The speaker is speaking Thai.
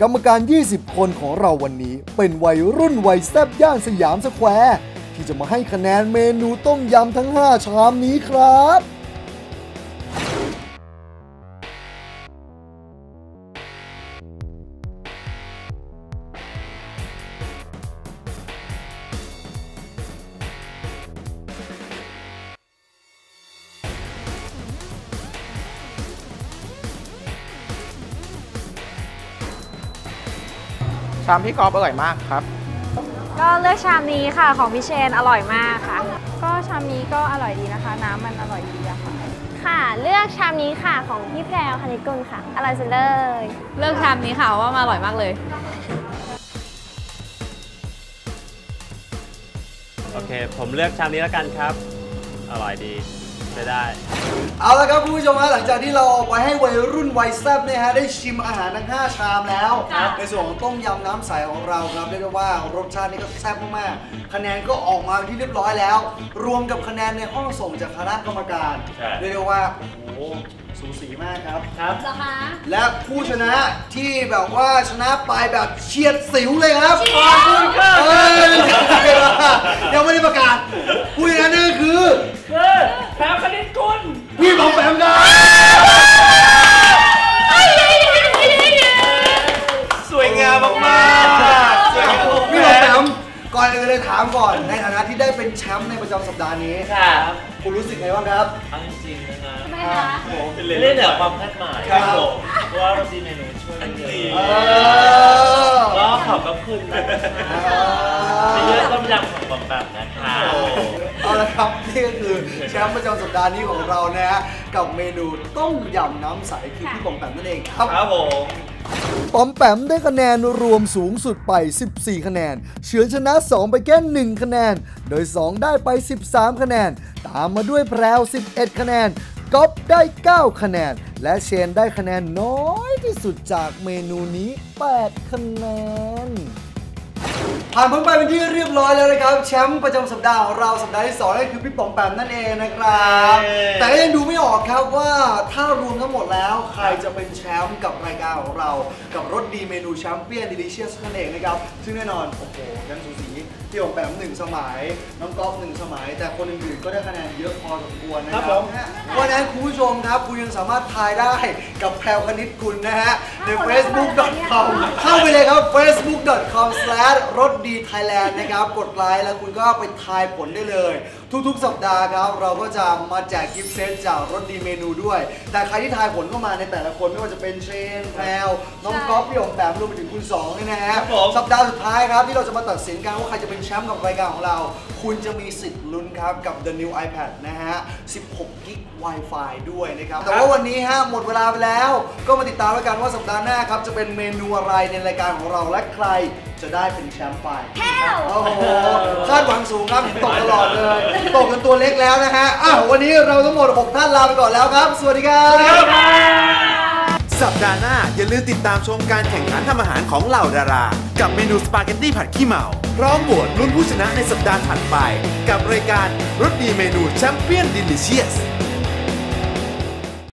กรรมการ 20 คนของเราวันนี้ เป็นวัยรุ่นวัยแซบย่านสยามสแควร์ที่จะมาให้คะแนนเมนูต้มยำทั้ง 5 ชามนี้ครับามพี่กอล์ฟอร่อยมากครับ ก็เลือกชามนี้ค่ะของพี่เชนอร่อยมากค่ะ ก็ชามนี้ก็อร่อยดีนะคะ น้ำมันอร่อยดีอะค่ะ ค่ะ เลือกชามนี้ค่ะของพี่แพรวคณิตกุลค่ะ อร่อยสุดเลย เลือกชามนี้ค่ะว่ามาอร่อยมากเลย โอเค ผมเลือกชามนี้แล้วกันครับ อร่อยดีใช้ได้ เอาละครับคุณผู้ชมฮะหลังจากที่เราเอาไปให้วัยรุ่นวัยแซ่บเนี่ยฮะได้ชิมอาหารทั้ง 5 ชามแล้วในส่วนของต้มยำน้ำใสของเราครับเรียกได้ว่ารสชาตินี่ก็แซ่บมากๆคะแนนก็ออกมาเป็นที่เรียบร้อยแล้ว รวมกับคะแนนในห้องส่งจากคณะกรรมการใช่ เรียกได้ว่าโอ้โหสูสีมากครับ ครับและผู้ชนะที่แบบว่าชนะไปแบบเฉียดสิวเลยครับขอบคุณครับเอ้ยยังไม่ได้ประกาศ ก่อนในฐานะที่ได้เป็นแชมป์ในประจำสัปดาห์นี้ครับคุณรู้สึกไงบ้างครับเอาจริงๆนะฮะทำไมคะโอ้โหเป็นไม่เลได้นเหนือความคาดหมายครับผมเพราะว่าเราดีเมนูช่วยได้เยเออะอก็ขอบพระคุณนะที่เลือกต้มยำของบอมแบบนะคะเอาละครับนี่ก็คือแชมป์ประจำสัปดาห์นี้ของเรานะฮะกับเมนูต้มยำน้ำใสคือพี่บอมแปมนั่นเองครับครับผม ปอมแปมได้คะแนนรวมสูงสุดไป 14 คะแนน เฉือนชนะ 2 ไปแค่1คะแนน โดย 2 ได้ไป 13 คะแนน ตามมาด้วยแพรว 11 คะแนนก๊อฟได้ 9 คะแนน และเชนได้คะแนนน้อยที่สุดจากเมนูนี้ 8 คะแนนผ่านพ้นไปเป็นที่เรียบร้อยแล้วนะครับ แชมป์ประจำสัปดาห์ของเราสัปดาห์ที่2นั่นคือพี่ป๋อมแปมนั่นเองนะครับเย้แต่ ก็ยังดูไม่ออกครับว่าถ้ารวมทั้งหมดแล้วใครจะเป็นแชมป์กับรายการของเรา กับรสดีเมนูแชมเปี้ยนดิลิเชียสนั่นเองนะครับ ซึ่งแน่นอน โอ้โหยังสูสีพี่ป๋อมแปมหนึ่งสมัย น้องก๊อฟหนึ่งสมัย แต่คนอื่นๆก็ได้คะแนนเยอะพอสมควรนะคครัรับบผมเพราะฉะนั้นคุณผู้ชมครับ คุณยังสามารถทายได้กับแพรวคณิตกุลนะฮะ ใน facebook.com เข้าไปเลยครับ facebook.com รถดีไทยแลนด์นะครับ กดไลค์แล้วคุณก็ไปทายผลได้เลย ทุกๆ สัปดาห์ครับ เราก็จะมาแจกกิฟต์เซตจากรถดีเมนูด้วย แต่ใครที่ทายผลเข้ามาในแต่ละคนไม่ว่าจะเป็นเชนแพรวน้องก๊อฟพี่หยงแบบรวมไปถึงคุณสองเนี่ยนะฮะครับผมสัปดาห์สุดท้ายครับที่เราจะมาตัดสินกันว่าใครจะเป็นแชมป์กับรายการของเราคุณจะมีสิทธิ์ลุ้นครับ กับ The New iPad นะฮะ 16 กิก Wi-Fi ด้วยนะครับ แต่ว่าวันนี้ฮะ หมดเวลาไปแล้ว ก็มาติดตามแล้วกันว่าสัปดาห์หน้าครับ จะเป็นเมนูอะไรในรายการของเราและใครจะได้เป็นแชมป์ไปโอ้โห คาดหวังสูงครับตกตลอดเลย ตกจนตัวเล็กแล้วนะฮะ อ้าววันนี้เราทั้งหมด 6 ท่านลาไปก่อนแล้วครับ สวัสดีครับสัปดาห์หน้าอย่าลืมติดตามชมการแข่งขันทำอาหารของเหล่าดารา กับเมนูสปาเกตตี้ผัดขี้เมา พร้อมโหวตลุ้นผู้ชนะในสัปดาห์ถัดไป กับรายการรถดีเมนูแชมเปี้ยนดิลิเชียส